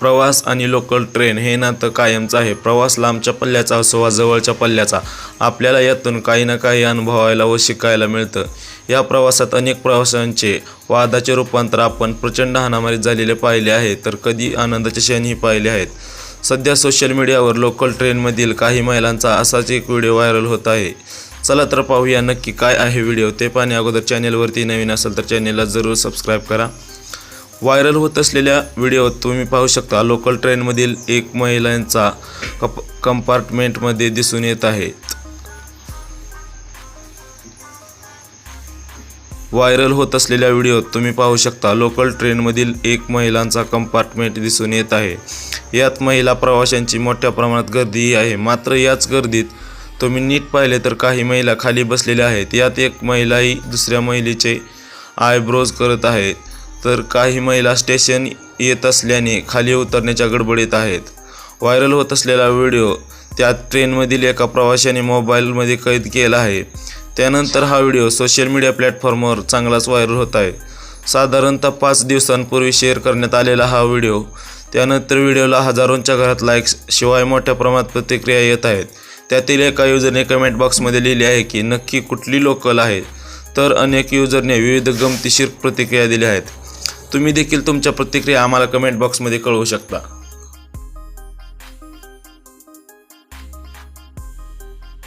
प्रवास आणि local train हे नातं कायमचं आहे. प्रवास लांबच्या पल्ल्याचा असो वा जवळच्या पल्ल्याचा आपल्याला यातून काही ना काही अनुभवायला व शिकायला मिळतं. या प्रवासात अनेक प्रवाशांचे वादाचे रूपांतर आपण प्रचंड हाणामारीत झालेले पाहिले आहे तर कधी आनंदाचे क्षणही पाहिले आहेत. सध्या सोशल मीडियावर लोकल ट्रेनमधील काही महिलांचा असाच एक व्हिडिओ व्हायरल होत आहे. चला तर पाहूया नक्की काय आहे व्हिडिओ ते पाहणे अगोदर चॅनेलवरती नवीन असेल तर चॅनेलला जरूर सबस्क्राईब करा. व्हायरल होत असलेल्या व्हिडिओत तुम्ही पाहू शकता. लोकल ट्रेनमधील एक महिलांचा कप कंपार्टमेंटमध्ये दिसून येत आहे. व्हायरल होत असलेल्या व्हिडिओत तुम्ही पाहू शकता. लोकल ट्रेनमधील एक महिलांचा कंपार्टमेंट दिसून येत आहे. यात महिला प्रवाशांची मोठ्या प्रमाणात गर्दीही आहे. मात्र याच गर्दीत तुम्ही नीट पाहिले तर काही महिला खाली बसलेल्या आहेत. यात एक महिलाही दुसऱ्या महिलेचे आयब्रोज करत आहे. तर काही महिला स्टेशन येत असल्याने खाली उतरण्याच्या गडबडीत आहेत. व्हायरल होत असलेला व्हिडिओ त्यात ट्रेनमधील एका प्रवाशाने मोबाईलमध्ये कैद केला आहे. त्यानंतर हा व्हिडिओ सोशल मीडिया प्लॅटफॉर्मवर चांगलाच व्हायरल होत आहे. साधारणतः पाच दिवसांपूर्वी शेअर करण्यात आलेला हा व्हिडिओ त्यानंतर व्हिडिओला हजारोंच्या घरात लाईक्स शिवाय मोठ्या प्रमाणात प्रतिक्रिया येत आहेत. त्यातील एका युजरने कमेंट बॉक्समध्ये लिहिले आहे की नक्की कुठली लोकल आहे? तर अनेक युजरने विविध गमतीशीर प्रतिक्रिया दिल्या आहेत. तुम्ही देखील तुमच्या प्रतिक्रिया आम्हाला कमेंट बॉक्समध्ये कळवू शकता.